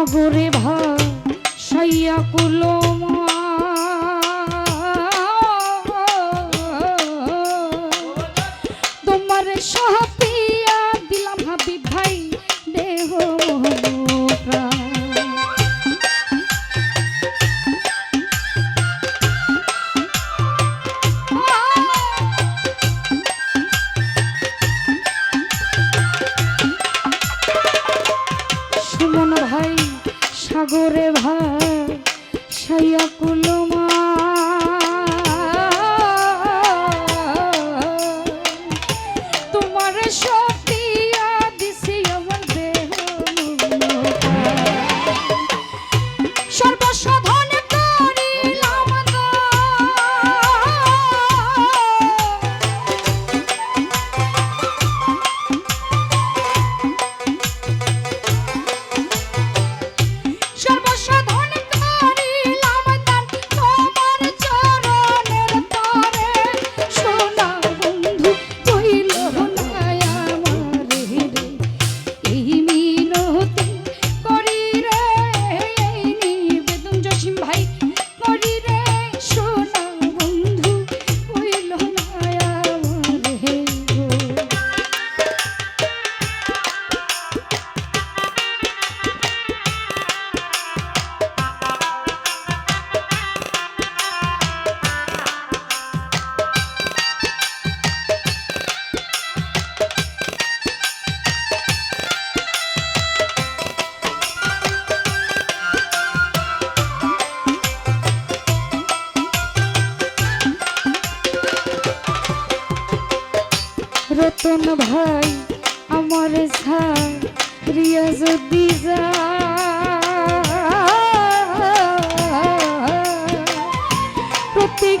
সাগরে ভাসাইয়া কুলমা রতন ভাই আমার ঝাড়িয়া যদি যা প্রতীক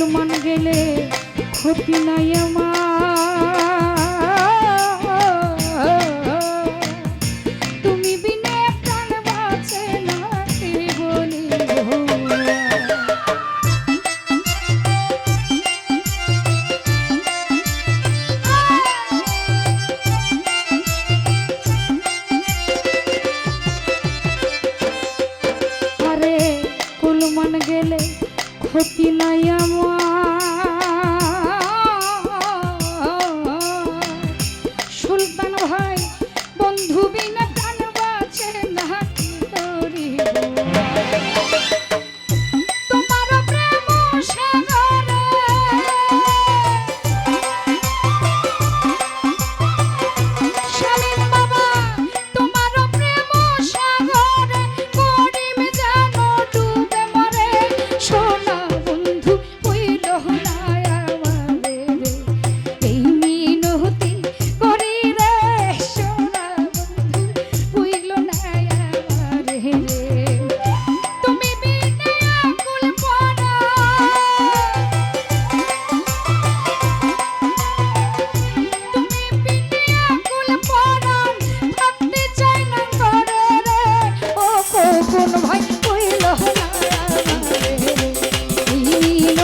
ফুলমান গেলে ক্ষতি নাই আমার।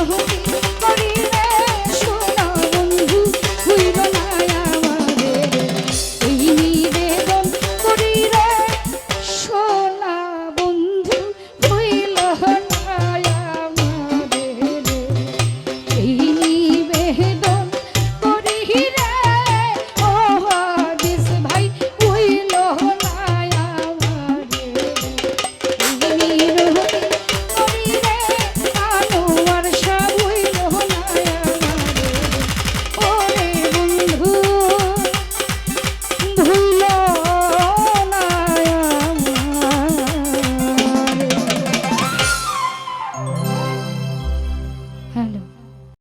Yahoo!